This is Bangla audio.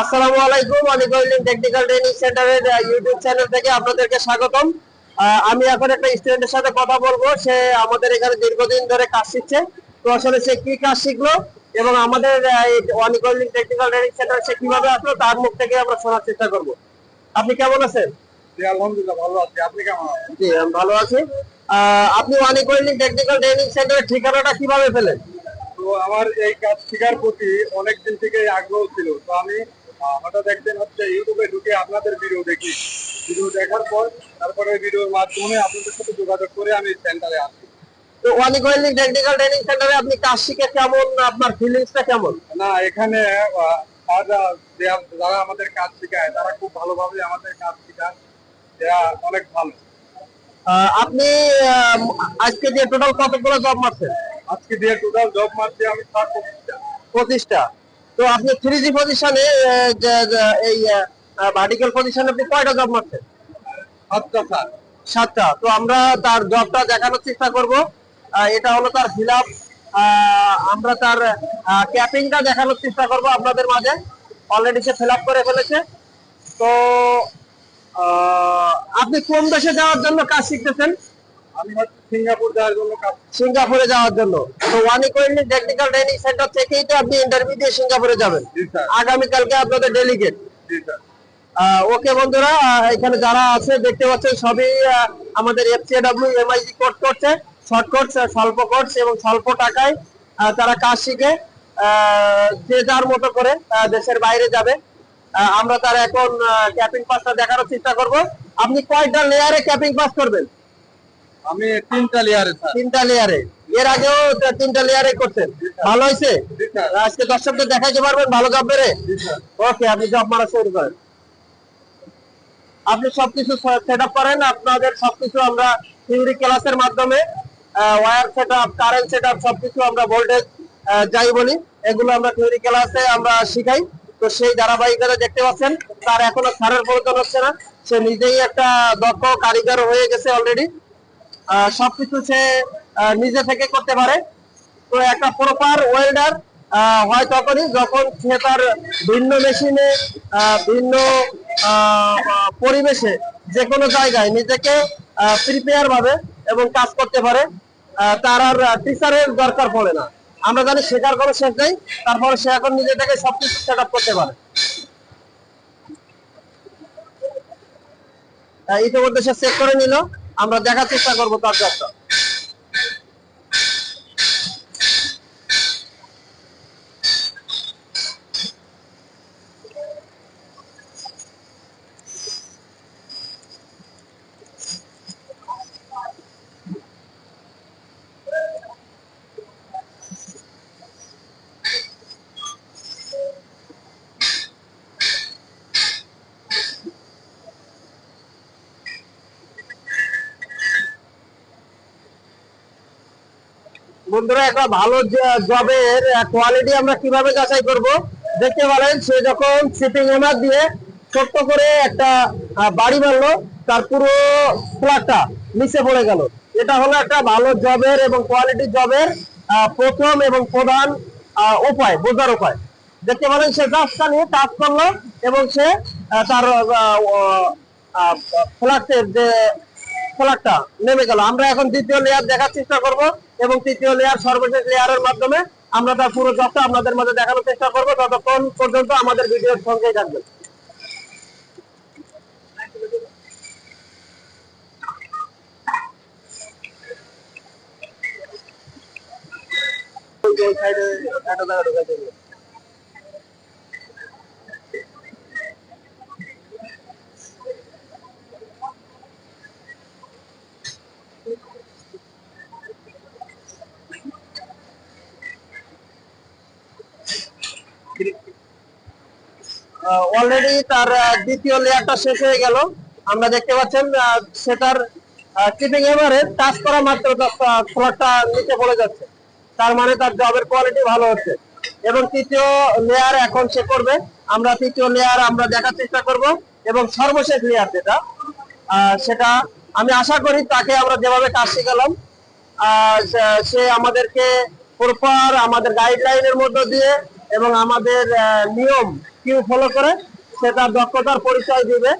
আসসালামু আলাইকুম অলিগোল্ডিং টেকনিক্যাল ট্রেনিং সেন্টারের ইউটিউব চ্যানেল থেকে আপনাদেরকে স্বাগতম। আমি এখন একটা স্টুডেন্টের সাথে কথা বলব। সে আমাদের এখানে দীর্ঘদিন ধরে কাজ শিখছে। তো আসলে সে কি কাজ শিখলো এবং আমাদের অনিগোল্ডিং টেকনিক্যাল ট্রেনিং সেন্টার সে কীভাবে আসলো তার মুখ থেকে আমরা শোনার চেষ্টা করব। আপনি কেমন আছেন? আলহামদুলিল্লাহ ভালো আছি। আপনি কেমন আছেন? জি আমি ভালো আছি। আপনি অনিগোল্ডিং টেকনিক্যাল ট্রেনিং সেন্টারের ঠিকানাটা কীভাবে পেলেন? তো আমার এই কাজ শেখার প্রতি অনেক দিন থেকে আগ্রহ ছিল। তো আমি হঠাৎ একদিন হচ্ছে ইউটিউবে ঢুকে আপনাদের ভিডিও দেখি। ভিডিও দেখার পর তারপরে ভিডিওর মাধ্যমে আপনাদের সাথে যোগাযোগ করে আমি সেন্টারে আসি। তো অনিগোল্ডিং টেকনিক্যাল ট্রেনিং সেন্টারে আপনি কাজ শিখে কেমন? আপনার ফিলিংসটা কেমন? না এখানে যারা আমাদের কাজ শেখায় তারা খুব ভালোভাবে আমাদের কাজ শেখায়। এরা অনেক ভালো। আপনি আজকে যে টোটাল কতগুলো জব মারছেন? আজকে দিয়ে টোটাল জব মারছি আমি প্রতিষ্ঠা পঁচিশটা। তো আপনি থ্রি জি পজিশনে এই ভার্টিক্যাল পজিশনে আপনি কয়টা জব মারছেন স্যার সাতটা। তো আমরা তার জবটা দেখানোর চেষ্টা করব। এটা হলো তার ফিল আমরা তার ক্যাপিংটা দেখানোর চেষ্টা করব আপনাদের মাঝে। অলরেডি সে ফিল আপ করে ফেলেছে। তো আপনি কোন দেশে যাওয়ার জন্য কাজ শিখতেছেন? সিঙ্গাপুর যাওয়ার জন্য তো ওয়ান টেকনিক্যাল ট্রেনিং সেন্টার থেকেই তো আপনি ইন্টারভিউ দিয়ে সিঙ্গাপুরে যাবেন। আগামীকালকে আপনাদের ডেলিগেট ওকে বন্ধুরা এখানে যারা আছে দেখতে পাচ্ছেন সবই আমাদের F C W MIG course করছে। শর্ট কোর্স স্বল্প কোর্স এবং স্বল্প টাকায় তারা কাজ শিখে যে যার মতো করে দেশের বাইরে যাবে। আমরা তার এখন ক্যাপিং পাসটা দেখানোর চেষ্টা করব। আপনি কয়টা লেয়ারে ক্যাপিং পাস করবেন। আমি তিনটা লেয়ারে তিনটা লেয়ারে এর আগেও তিনটা লেয়ারে করতেন। ভালো হয়েছে আজকে দর্শকদের দেখাইতে পারবেন ভালো জব বেড়ে ওকে আপনি জব মারা শুরু করেন। আপনি সবকিছু সেট আপ করেন আপনাদের সবকিছু আমরা থিওরি ক্লাসের মাধ্যমে wire set up current set up সবকিছু আমরা ভোল্টেজ যাই বলি এগুলো আমরা থিওরি ক্লাসে আমরা শিখাই। তো সেই ধারাবাহিকতা দেখতে পাচ্ছেন তার এখনও সারের প্রয়োজন হচ্ছে না। সে নিজেই একটা দক্ষ কারিগর হয়ে গেছে অলরেডি সবকিছু সে নিজে থেকে করতে পারে। তো একটা প্রপার ওয়েল্ডার হয় তখনই যখন সে তার ভিন্ন মেশিনে ভিন্ন পরিবেশে যে কোনো জায়গায় নিজেকে প্রিপেয়ার ভাবে এবং কাজ করতে পারে তার আর টিচারের দরকার পড়ে না। আমরা জানি শেখার কোনো শেষ নেই, তারপরে সে এখন নিজে থেকে সবকিছু সেট আপ করতে পারে। ইতিমধ্যে সে চেক করে নিল। আমরা দেখার চেষ্টা করব তার জবটা বন্ধুরা, একটা ভালো জবের কোয়ালিটি আমরা কীভাবে যাচাই করব? দেখতে পারেন, সে যখন শিপিং এমার দিয়ে ছোট্ট করে একটা বাড়ি মারলো তার পুরো ফ্ল্যাটটা নিচে পড়ে গেল। এটা হলো একটা ভালো জবের এবং কোয়ালিটি জবের প্রথম এবং প্রধান উপায়, বোঝার উপায়। দেখতে পারেন, সে জাস্টটা নিয়ে কাজ করল এবং সে তার ফ্ল্যাটের যে ফ্ল্যাটটা নেমে গেল। আমরা এখন দ্বিতীয় লেয়ার দেখার চেষ্টা করব এবং তৃতীয় লেয়ার সর্বশেষ লেয়ারের মাধ্যমে আমরা তার পুরো জবটা আপনাদের মাঝে দেখানোর চেষ্টা করব। ততক্ষণ পর্যন্ত আমাদের ভিডিওর সঙ্গেই থাকবেন। ওই সাইডে একটা জায়গা ঢোকাইতে হবে। অলরেডি তার দ্বিতীয় লেয়ারটা শেষ হয়ে গেল। আমরা দেখতে পাচ্ছেন সেটার কিপিং এবারে টাচ করা মাত্র ফ্লোরটা নিচে পড়ে যাচ্ছে। তার মানে তার জবের কোয়ালিটি ভালো হচ্ছে। এবং তৃতীয় লেয়ার এখন সে করবে। আমরা তৃতীয় লেয়ার আমরা দেখার চেষ্টা করব। এবং সর্বশেষ লেয়ার যেটা সেটা আমি আশা করি তাকে আমরা যেভাবে কাজ শিখালাম সে আমাদেরকে প্রপার আমাদের গাইডলাইনের মধ্য দিয়ে এবং আমাদের নিয়ম কিউ ফলো করে সেটা দক্ষতার পরিচয় দিবে।